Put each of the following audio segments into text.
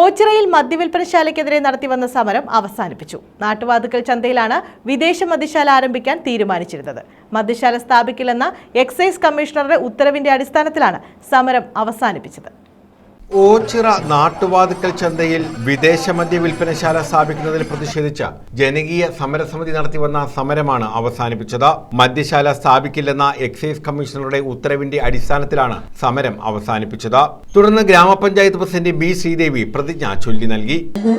ഓച്ചിറയിൽ മദ്യവിൽപ്പനശാലയ്ക്കെതിരെ നടത്തിവന്ന സമരം അവസാനിപ്പിച്ചു. നാട്ടുവാതുക്കൽ ചന്തയിലാണ് വിദേശ മദ്യശാല ആരംഭിക്കാൻ തീരുമാനിച്ചിരുന്നത്. മദ്യശാല സ്ഥാപിക്കില്ലെന്ന എക്സൈസ് കമ്മീഷണറുടെ ഉത്തരവിന്റെ അടിസ്ഥാനത്തിലാണ് സമരം അവസാനിപ്പിച്ചത്. ഓച്ചിറ നാട്ടുവാതുക്കൽ ചന്തയിൽ വിദേശ മദ്യ വിൽപ്പനശാല സ്ഥാപിക്കുന്നതിൽ പ്രതിഷേധിച്ച് ജനകീയ സമരസമിതി നടത്തിവന്ന സമരമാണ് അവസാനിപ്പിച്ചത്. മദ്യശാല സ്ഥാപിക്കില്ലെന്ന എക്സൈസ് കമ്മീഷണറുടെ ഉത്തരവിന്റെ അടിസ്ഥാനത്തിലാണ് സമരം അവസാനിപ്പിച്ചത്. തുടർന്ന് ഗ്രാമപഞ്ചായത്ത് പ്രസിഡന്റ് ബി ശ്രീദേവി പ്രതിജ്ഞ ചൊല്ലി നൽകി.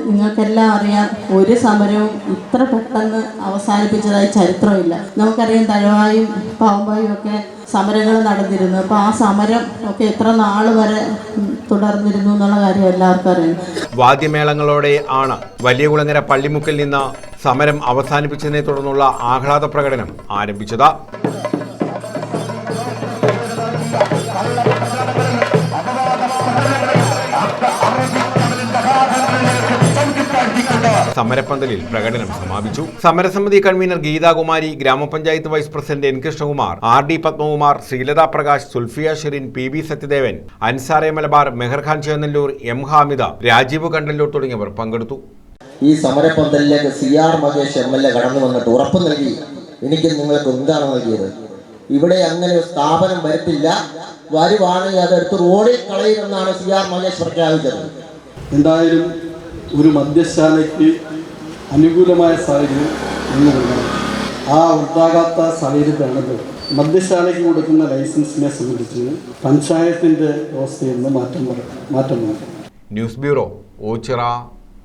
നിങ്ങൾക്കെല്ലാം അറിയാം ഒരു സമരവും ഇത്ര പെട്ടെന്ന് അവസാനിപ്പിച്ചതായി ചരിത്രമില്ല. നമുക്കറിയാം തഴവായും പാമ്പായും ഒക്കെ സമരങ്ങൾ നടന്നിരുന്നു. അപ്പോൾ ആ സമരം ഒക്കെ എത്ര നാൾ വരെ ഉം, തുടർന്നിരുന്നു എന്നുള്ള കാര്യം എല്ലാവർക്കും അറിയാം. വാദ്യമേളങ്ങളോടെ ആണ് വലിയകുളങ്ങര പള്ളിമുക്കിൽ നിന്ന് സമരം അവസാനിപ്പിച്ചതിനെ തുടർന്നുള്ള ആഹ്ലാദ പ്രകടനം ആരംഭിച്ചത്. സമരപ്പന്തലിൽ പ്രകടനം സമാപിച്ചു. സമരസമിതി കൺവീനർ ഗീതാകുമാരി ഗ്രാമപഞ്ചായത്ത് vice president N Krishnakumar R D Padmakumar Sreelatha Prakash Sulfiya Sherin P B Sathyadevan അൻസാറെ Malabar Meharkhan Chennallur M Hamida Rajeev Kandallur തുടങ്ങിയവർ പങ്കെടുത്തു. ഈ സമരപ്പന്തലിലേക്ക് C R Mahesh M L A കടന്നു വന്നിട്ട് ഉറപ്പ് നൽകി. എനിക്ക് നിങ്ങൾക്ക് എന്താണ് നൽകിയത്? ഇവിടെ അങ്ങനെ ഒരു സ്ഥാപനം വരത്തില്ല. വരുവാണെങ്കിൽ അതെടുത്ത് റോഡിൽ കളയുമെന്നാണ് സി ആർ മഹേഷ് പ്രഖ്യാപിച്ചത്. എന്തായാലും ഒരു മദ്യശാലയ്ക്ക് അനുകൂലമായ സാഹചര്യം എന്നുണ്ടാകും ആ ഉണ്ടാകാത്ത സാഹചര്യത്തിലാണത്. മദ്യശാലയ്ക്ക് കൊടുക്കുന്ന ലൈസൻസിനെ സംബന്ധിച്ച് പഞ്ചായത്തിന്റെ വ്യവസ്ഥയിൽ നിന്ന് മാറ്റം മാറ്റം ന്യൂസ് ബ്യൂറോ ഓച്ചിറ